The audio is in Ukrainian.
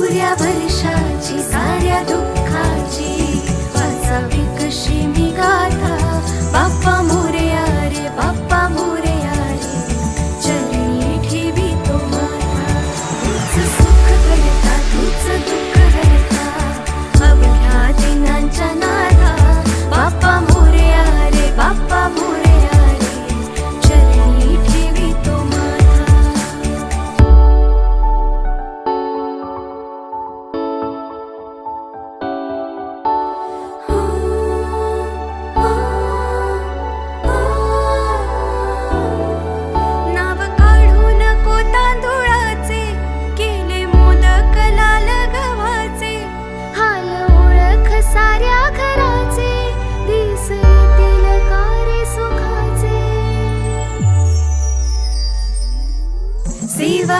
буря вирішає. Siva